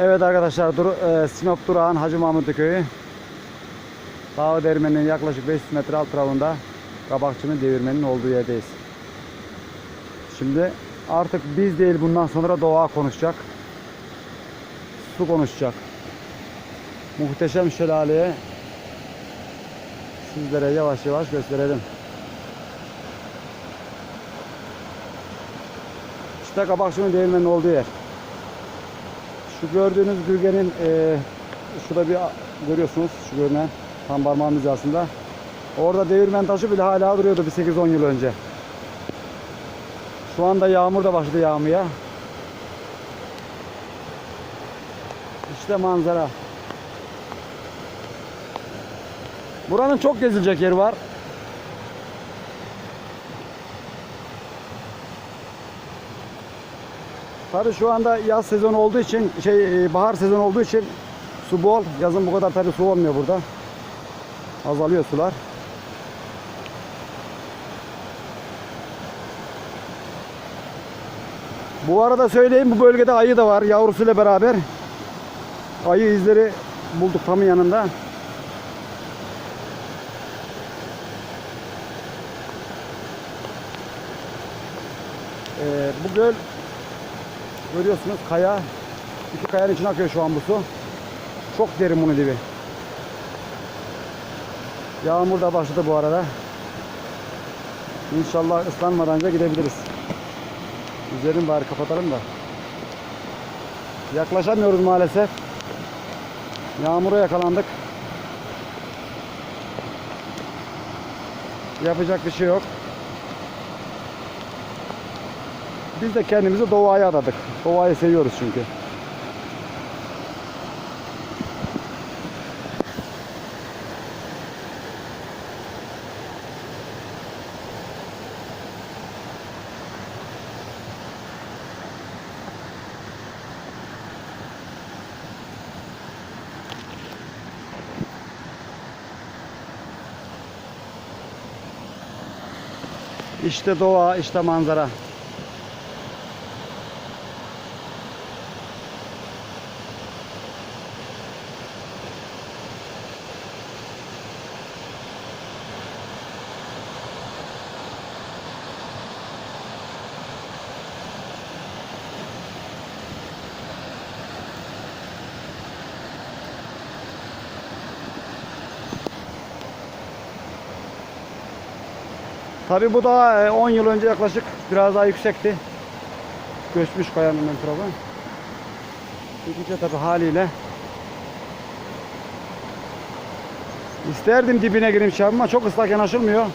Evet arkadaşlar Dur e, Sinop Durağan Hacı Mahmutlu Köyü. Dağ Dermeni'nin yaklaşık 500 metre alt tarafında Kabakçı'nın devirmenin olduğu yerdeyiz. Şimdi artık biz değil bundan sonra doğa konuşacak. Su konuşacak. Muhteşem şelaleye sizlere yavaş yavaş gösterelim. İşte Kabakçı'nın devirmenin olduğu yer. Şu gördüğünüz bölgenin e, şurada bir görüyorsunuz şu görünen tam parmağın hizasında. Orada devirmen taşı bile hala duruyordu bir 8-10 yıl önce. Şu anda yağmur da başladı yağmaya. İşte manzara. Buranın çok gezilecek yeri var. Tabii şu anda yaz sezonu olduğu için şey e, bahar sezonu olduğu için su bol. Yazın bu kadar tabii su olmuyor burada. Azalıyor sular. Bu arada söyleyeyim bu bölgede ayı da var yavrusuyla beraber. Ayı izleri bulduk tam yanında. Ee, bu göl Görüyorsunuz kaya. iki kayanın içine akıyor şu an bu su. Çok derin bunun dibi. Yağmur da başladı bu arada. İnşallah ıslanmadan önce gidebiliriz. Üzerim bari kapatalım da. Yaklaşamıyoruz maalesef. Yağmura yakalandık. Yapacak bir şey yok. Biz de kendimizi doğaya adadık. Doğayı seviyoruz çünkü. İşte doğa, işte manzara. Tabi bu da e, 10 yıl önce yaklaşık biraz daha yüksekti. Göçmüş kayanın ön tarafı. Gidince tabi haliyle İsterdim dibine gireyim şey ama çok ıslak yanaşılmıyor.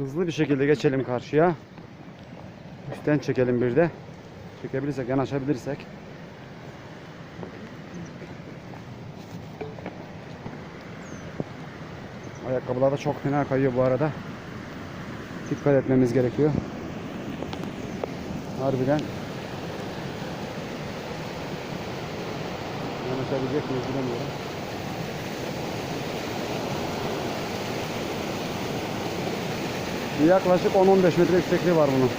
Hızlı bir şekilde geçelim karşıya. Üstten çekelim bir de. Çekebilirsek, yanaşabilirsek. Ayakkabılar da çok fena kayıyor bu arada. Dikkat etmemiz gerekiyor. Harbiden. Yanaşabilecek miyiz bilemiyorum. Yaklaşık 10-15 metre yüksekliği var bunun.